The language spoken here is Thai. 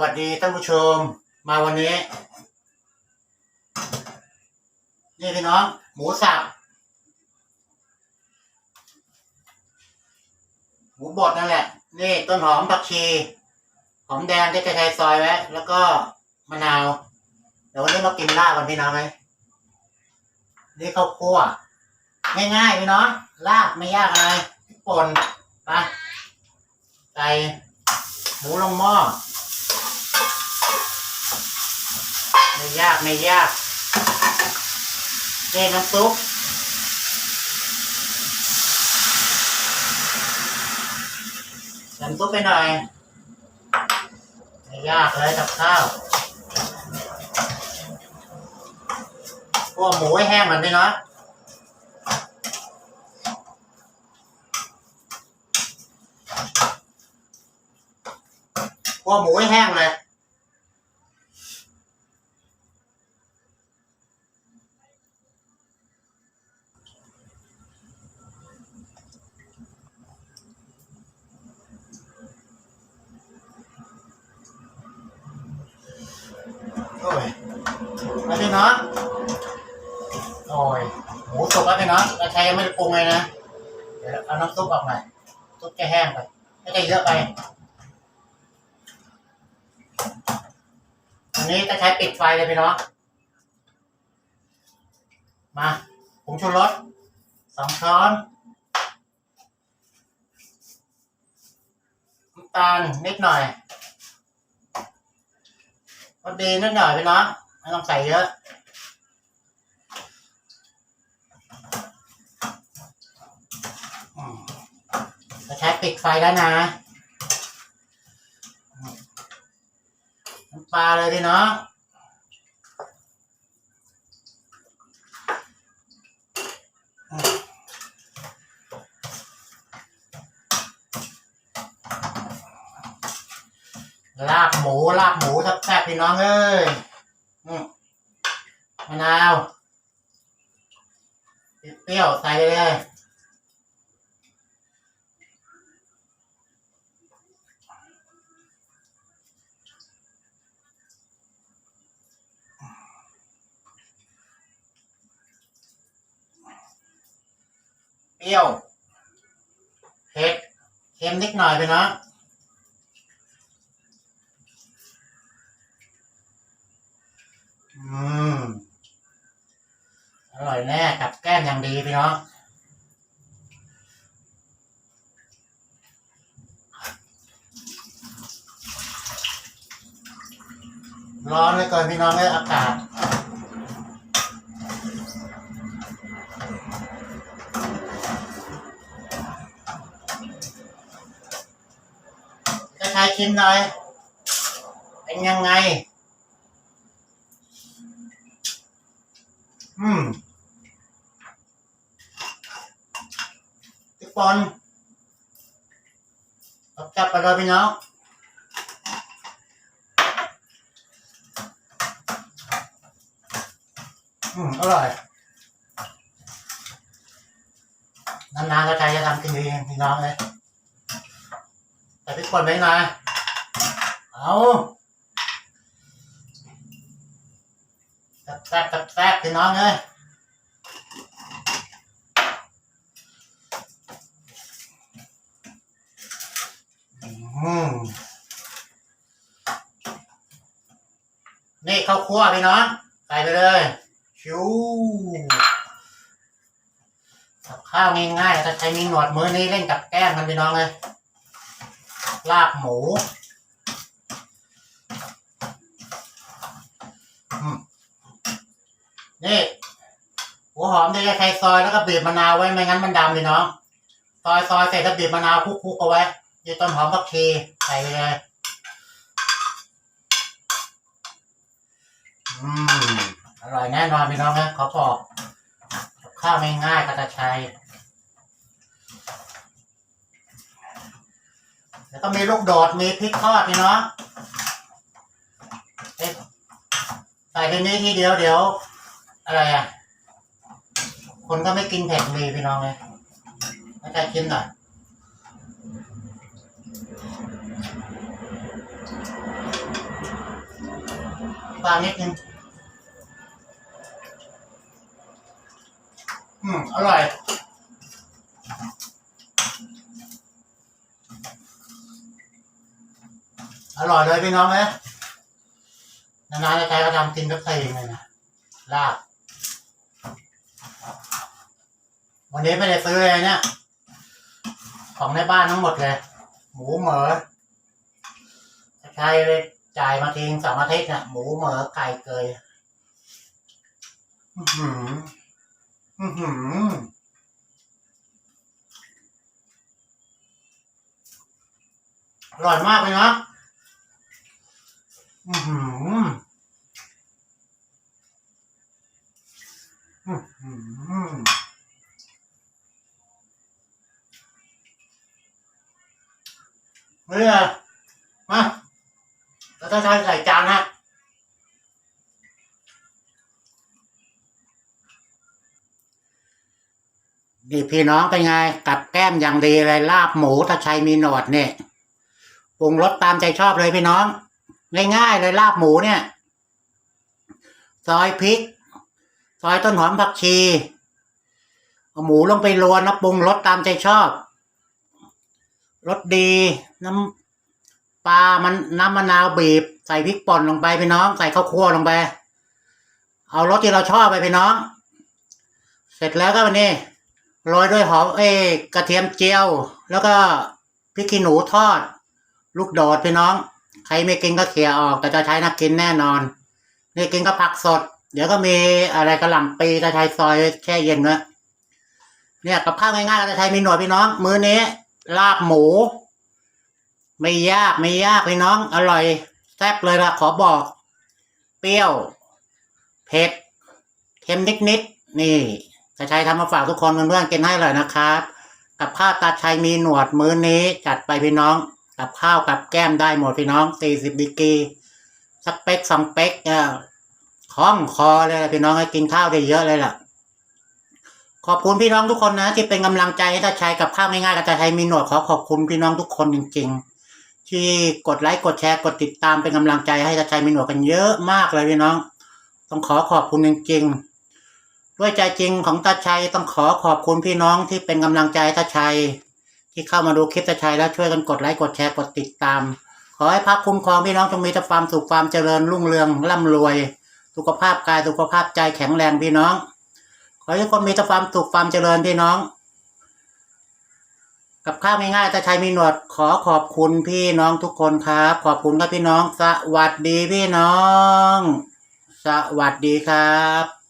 วัสดีท่านผู้ชมมาวันนี้ นี่พี่น้อง หมูสับหมูบดนั่นแหละ นี่ต้นหอมผักชีหอมแดงที่จะใช้ซอยไว้แล้วก็มะนาวเดี๋ยววันนี้มากินลาบกันพี่น้องไหมนี่ข้าวคั่วง่ายๆพี่น้องลาบไม่ยากอะไรพริกป่นไปใส่หมูลงหม้อ ไม่ยากไม่ยากนี่น้ำซุปน้ำซุปไปหน่อยไม่ยากเลยกับข้าวพวกหมูให้แห้งเหมือนพี่น้อยพวกหมูให้แห้งเลย โอ้ยมาพี่น้องโอ้ยหมูสุกแล้วพี่น้องกระชายยังไม่ได้ปรุงเลยนะ เดี๋ยวเอาน้ำซุปออกหน่อยซุปจะแห้งไปไม่ได้เยอะไป อันนี้จะใช้ปิดไฟเลยพี่น้องมาผงชูรสสองช้อนน้ำตาลนิดหน่อย วันดีนิดหน่อยพี่น้องไม่ต้องใส่เยอะจะใช้ปิดไฟแล้วนะน้ำปลาเลยพี่น้อง ลาบหมูลาบหมูแซ่บๆพี่น้องเอ้ยมะนาวเปรี้ยวใส่ไปเลยเปรี้ยวเผ็ดเค็มนิดหน่อยไปเนาะ อืมอร่อยแน่กับแก้มอย่างดีพี่น้องร้อนเลยเกินพี่น้องเลยอากาศจะใช้ชิมหน่อย เป็นยังไง อืมทุกคนจับไปเลยพี่น้องอืมอร่อยนานๆก็ใจจะทำกินเองพี่น้องเลยแต่พี่คนไม่มาเอา แซ่บแซ่บแซ่บพี่น้องเอืมนี่ข้าวคั่วพี่น้องใส่ไปเลยชิวกับข้าวง่ายๆถ้าใครมีหนวดมือนี้เล่นกับแก้มกันพี่น้องเลยลาบหมู นี่หัวหอมที่จะใช้ซอยแล้วก็บีบมะนาวไว้ไม่งั้นมันดำเลยเนาะซอยซอยเสร็จแล้วบีบมะนาวคลุกๆเอาไว้ยี่ต้นหอมผักชีใส่เลยอืมอร่อยแน่นอนพี่น้องนะขอบอกข้าวง่ายๆกระตะชัยแล้วก็มีลูกโดดมีพริกทอดพี่น้องใส่ในนี้ทีเดียวเดี๋ยว อะไรอะ คนก็ไม่กินเผ็ดเลยพี่น้องเลยไม่ใช่กินหน่อยปลานิดนึงอืม อร่อย อร่อยเลยพี่น้องนะนานๆจะใครก็ทำกินก็เคยเลยนะลาบ วันนี้ไม่ได้ซื้อเลยเนี่ย ของในบ้านทั้งหมดเลย หมูเหมอใช้ไปจ่ายมาทิ้งสองอาทิตย์น่ะหมูเหมอไก่เกยอือหืออือหืออร่อยมากเลยนะอือหือ อื้อหือนี่ไงมาแล้วถ้าใช้ใส่จานฮะนี่พี่น้องเป็นไง กับแก้มอย่างดีเลยลาบหมูถ้าใช้มีหนวดเนี่ยปรุงรสตามใจชอบเลยพี่น้อง ง่ายๆเลยลาบหมูเนี่ย ซอยพริก ซอยต้นหอมผักชี เอาหมูลงไปรวนแล้วปรุงรสตามใจชอบรสดี น้ำปลามันน้ำมะนาวบีบ ใส่พริกป่นลงไปพี่น้อง ใส่ข้าวคั่วลงไป เอารสที่เราชอบไปพี่น้อง เสร็จแล้วก็วันนี้โรยด้วยหอมเอ้กระเทียมเจียว แล้วก็พริกขี้หนูทอด ลูกโดดพี่น้อง ใครไม่กินก็เขี่ยออก แต่จะใช้นักกินแน่นอน นี่กินก็ผักสด เดี๋ยวก็มีอะไรกระหล่ำปีจะใช้ซอยแช่เย็นไว้เนี่ยกับข้าวง่ายๆเราจะใช้มีหนวดพี่น้อง มื้อนี้ลาบหมู ไม่ยากไม่ยากพี่น้อง อร่อยแซ่บเลยละขอบอก เปรี้ยวเผ็ดเค็มนิดๆนี่จะใช้ทำมาฝากทุกคนเพื่อนๆกินให้เลยนะครับ กับข้าวตาชัยมีหนวดมื้อนี้จัดไปพี่น้อง กับข้าวกับแก้มได้หมดพี่น้องสี่สิบดีกรีสักเป๊กสองเป๊กเนี่ย คล้องคอเลยพี่น้องให้กินข้าวได้เยอะเลยล่ะ ขอบคุณพี่น้องทุกคนนะ ที่เป็นกำลังใจให้ตาชัยกับข้าวง่ายๆกับตาชัยมีหนวดขอขอบคุณพี่น้องทุกคนจริง ๆ ที่กดไลค์กดแชร์กดติดตามเป็นกำลังใจให้ตาชัยมีหนวดกันเยอะมากเลยพี่น้อง ต้องขอขอบคุณจริงๆด้วยใจจริงของตาชัยต้องขอขอบคุณพี่น้องที่เป็นกำลังใจตาชัย ที่เข้ามาดูคลิปตาชัยแล้วช่วยกันกดไลค์กดแชร์กดติดตาม ขอให้พักคุ้มครองพี่น้องจงมีแต่ความสุขความเจริญรุ่งเรืองร่ำรวย สุขภาพกายสุขภาพใจแข็งแรงพี่น้อง ขอให้ทุกคนมีแต่ความสุขความเจริญพี่น้อง กับข้าวง่ายๆตาชัยมีหนวดขอขอบคุณพี่น้องทุกคนครับ ขอบคุณครับพี่น้อง สวัสดีพี่น้อง สวัสดีครับ